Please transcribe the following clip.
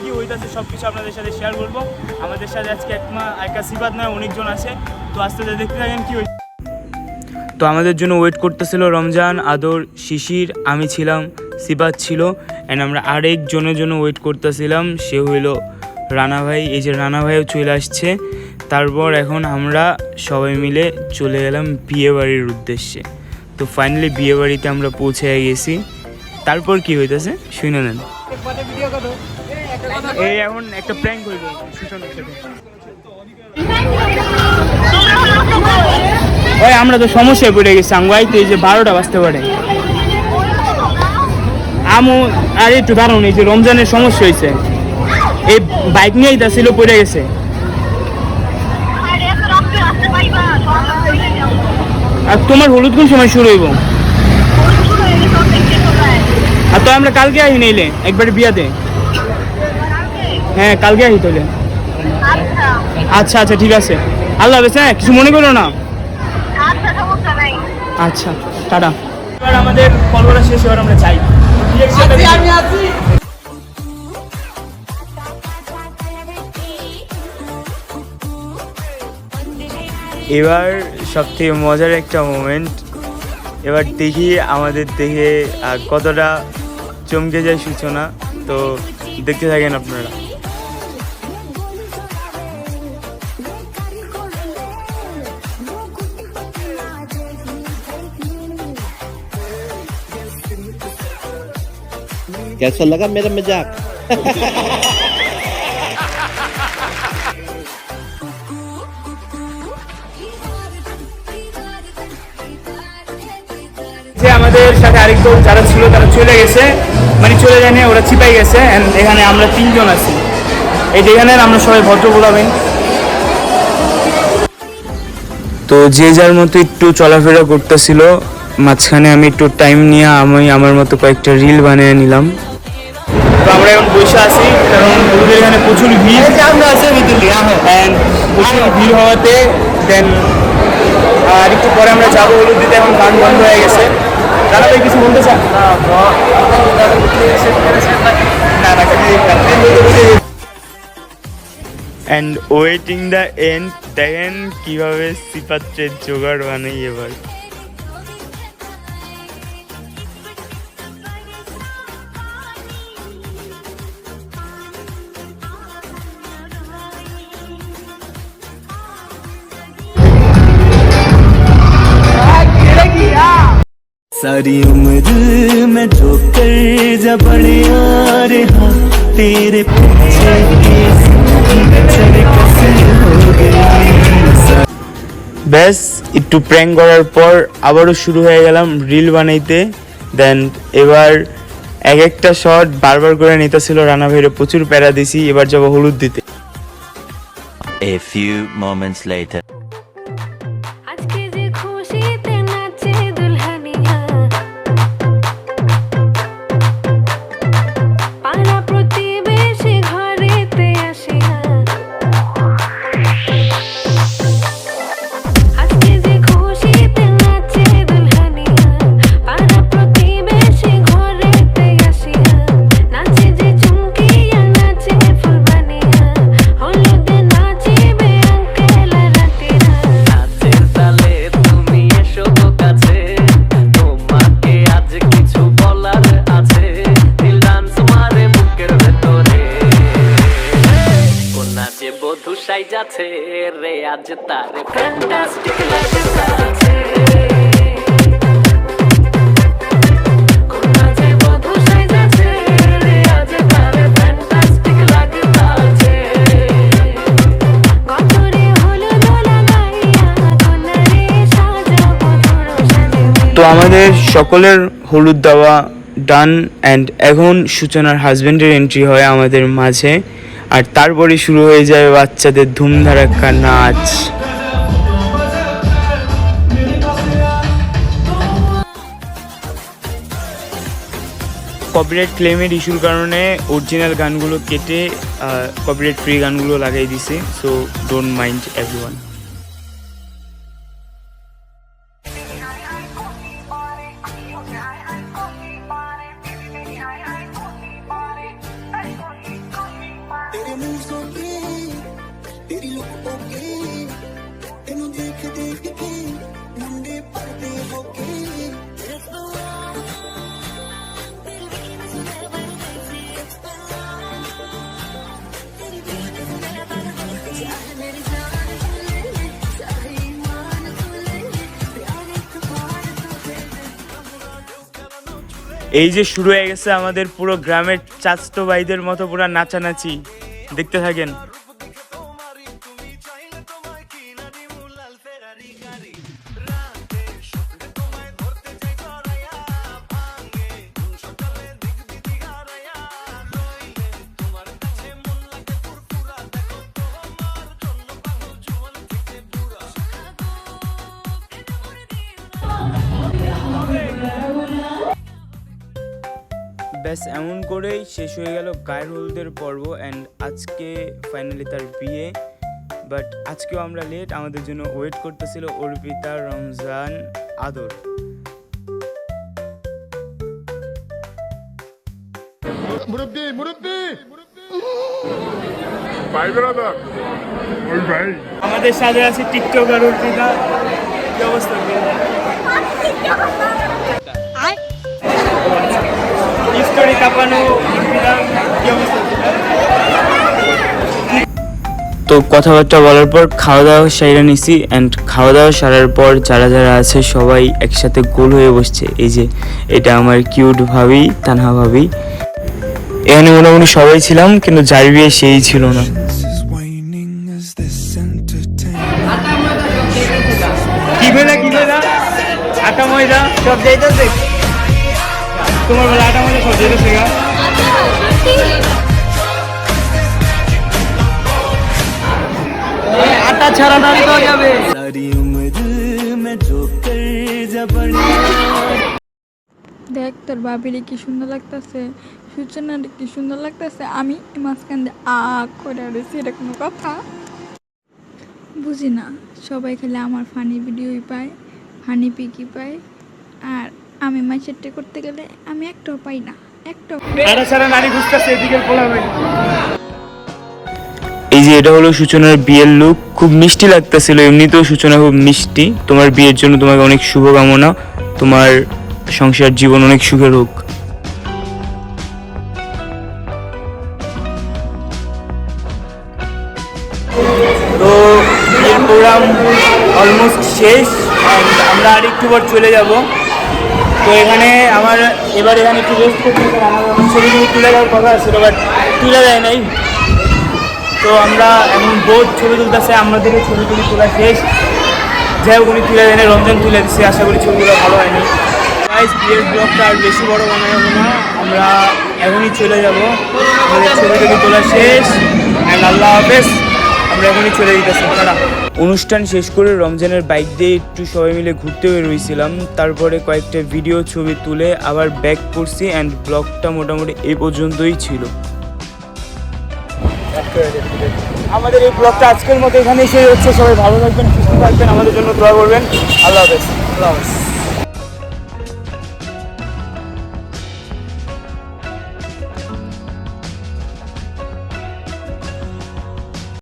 কী কী হইতাছে সব কিছু আপনাদের সাথে শেয়ার করব আমাদের সাথে আজকে একমা একা সিবাদ নয় অনেকজন আছে। তো আস্তে আস্তে দেখতে থাকেন কী হয়েছে। তো আমাদের জন্য ওয়েট করতেছিল রমজান আদর শিশির আমি ছিলাম সিবাদ ছিল অ্যান্ড আমরা আরেকজনের জন্য ওয়েট করতেছিলাম সে হইল রানা ভাই। এই যে রানা ভাইও চলে আসছে। তারপর এখন আমরা সবাই মিলে চলে গেলাম বিয়ে বাড়ির উদ্দেশ্যে। তো ফাইনালি বিয়ে বাড়িতে আমরা পৌঁছে গেছি। তারপর কি হইতেছে? শুনে নেন। এই এখন একটা প্র্যাঙ্ক হইব সুশান্তের সাথে। ওই, আমরা তো সমস্যায় পড়ে গেছি আঙ্গুয়াই তো এই যে বারোটা বাজতে পারে। আমু, আর একটু দাঁড়ানো যে রমজানের সমস্যা হয়েছে। এই বাইক নিয়েই তা ছিল পড়ে গেছে। আর তোমার হলুদ কোন সময় শুরু হইব? আর তো আমরা কালকে আহি নিলে একবার বিয়াতে। হ্যাঁ কালকে আহি তাহলে। আচ্ছা। আচ্ছা ঠিক আছে। আল্লাহ হাফেজ হ্যাঁ কিছু মনে করো না? আচ্ছা টাটা। এবার আমাদের পর্বটা শেষ এবার আমরা চাই এবার সব থেকে মজার একটা মোমেন্ট এবার দেখি আমাদের দেখে কতটা চমকে যায় সূচনা। তো দেখতে থাকেন আপনারা। कैसा लगा मेरा मजाक যে আমাদের সাথে আরেকজন যারা ছিল তারা চলে গেছে মানে চলে যায়নি ওরা চিপাই গেছে and এখানে আমরা তিনজন আছি এই যে এখানে আমরা সবাই ভদ্র বলাবেন তো যে যার মতো একটু চলাফেরা করতেছিল মাঝখানে আমি একটু টাইম নিয়ে আমি আমার মতো কয়েকটা রিল বানিয়ে নিলাম তো আমরা এখন বসে আছি। কারণ ওদের এখানে প্রচুর ভিড়। অ্যান্ড প্রচুর ভিড় হওয়াতে দেন আর একটু পরে আমরা যাব হলুদ দিতে এখন গান বন্ধ হয়ে গেছে। দাদা ভাই কিছু বলতে চান? না না অ্যান্ড ওয়েটিং দ্য এন্ড দেখেন কীভাবে সিপাত্রের জোগাড় বানাই এবার सारी उम्र में जो कर जा बड़े आ रहा तेरे पीछे की जिंदगी कैसे हो गई ব্যাস একটু প্র্যাঙ্ক করার পর আবারও শুরু হয়ে গেলাম রিল বানাইতে দেন এবার এক একটা শট বারবার করে নিতেছিল রানা ভাইরে প্রচুর প্যারা দিছি এবার যাবো হলুদ দিতে A few moments later. তোর তো আমাদের সকলের হলুদ দেওয়া ডান অ্যান্ড এখন সূচনার হাজব্যান্ডের এন্ট্রি হয় আমাদের মাঝে। আর তারপরে শুরু হয়ে যাবে বাচ্চাদের ধুমধারাক্কা নাচ। কপিরাইট ক্লেমের ইস্যুর কারণে অরিজিনাল গানগুলো কেটে কপিরাইট ফ্রি গানগুলো লাগাই দিছে সো ডোন্ট মাইন্ড এভরিওয়ান এই যে শুরু হয়ে গেছে আমাদের পুরো গ্রামের চাচতো ভাইদের মতো পুরো নাচানাচি। দেখতে থাকেন। ব্যাস এমন করেই শেষ হয়ে গেল গায়ের হলুদের পর্ব অ্যান্ড আজকে ফাইনালি তার বিয়ে। বাট আজকেও আমরা লেট আমাদের জন্য ওয়েট করতেছিল অর্পিতা রমজান আদর। মুরব্বী মুরব্বী! ভাই ব্রাদার ওই ভাই আমাদের সাথে আছে টিকটকার অর্পিতা। কি অবস্থা? কাঁপানো। তো কথাবার্তা বলার পর খাওয়া দাওয়া সাইরা নিছি অ্যান্ড খাওয়া দাওয়া সারার পর যারা যারা আছে সবাই একসাথে গোল হয়ে বসছে। এই যে এটা আমার কিউট ভাবি তানহা ভাবি। এখানে মোটামুটি সবাই ছিলাম কিন্তু যার বিয়ে সেই ছিল না। আটা ময়দা সব যাইতেছে। তোমার বেলা আটা সব যাইতেছে গা আটা ছাড়া নাড়ি পাওয়া যাবে দেখ, তোর বাবিরে কি সুন্দর লাগতেছে, সূচনার কি সুন্দর লাগতেছে, আমি মাঝখান দিয়ে আ করে রয়েছি কথা? বুঝি না সবাই খালি আমার ফানি ভিডিওই পায় ফানি পিকি পায়, আর আমি মাইসেরটে করতে গেলে আমি একটাও পাই না একটাও আটা ছাড়া নারী খুঁজতেছে এদিকে পোলা এই যে এটা হলো সূচনার বিয়ের লুক খুব মিষ্টি লাগতেছিল এমনিতেও সূচনা খুব মিষ্টি। তোমার বিয়ের জন্য তোমাকে অনেক শুভকামনা তোমার সংসার জীবন অনেক সুখের হোক। তো বিয়ের প্রোগ্রাম অলমোস্ট শেষ আমরা আর একটু পর চলে যাব। তো এখানে আমার এবার এখানে একটু রেস্ট করতে ছবি তুলে দেওয়ার কথা ছিল বাট তুলে দেয় নাই। তো আমরা এখন বোধ ছবি তুলতেছে আমাদের ছবি তুলি তোলা শেষ। যাই হোক, উনি তুলে দেয় রমজান তুলে দিচ্ছে আশা করি ছবিগুলো ভালো হয়নি। গাইস বিয়ের ব্লগটা আর বেশি বড় বানাবো না। আমরা এখনই চলে যাব। আমাদের ছবি টবি তোলা শেষ। অ্যান্ড আল্লাহ হাফেজ। আমরা এখনই চলে যেতেছি অনুষ্ঠান শেষ করে রমজানের বাইক দিয়ে একটু সবাই মিলে ঘুরতে বেরোইছিলাম। তারপরে কয়েকটা ভিডিও ছবি তুলে আবার ব্যাক করছি অ্যান্ড ব্লগটা মোটামুটি এই পর্যন্তই ছিল। আমাদের এই ব্লগটা আজকের মতো এখানেই শেষ হচ্ছে। সবাই ভালো থাকবেন, সুস্থ থাকবেন। আমাদের জন্য দোয়া করবেন। আল্লাহ হাফেজ। আল্লাহ হাফেজ।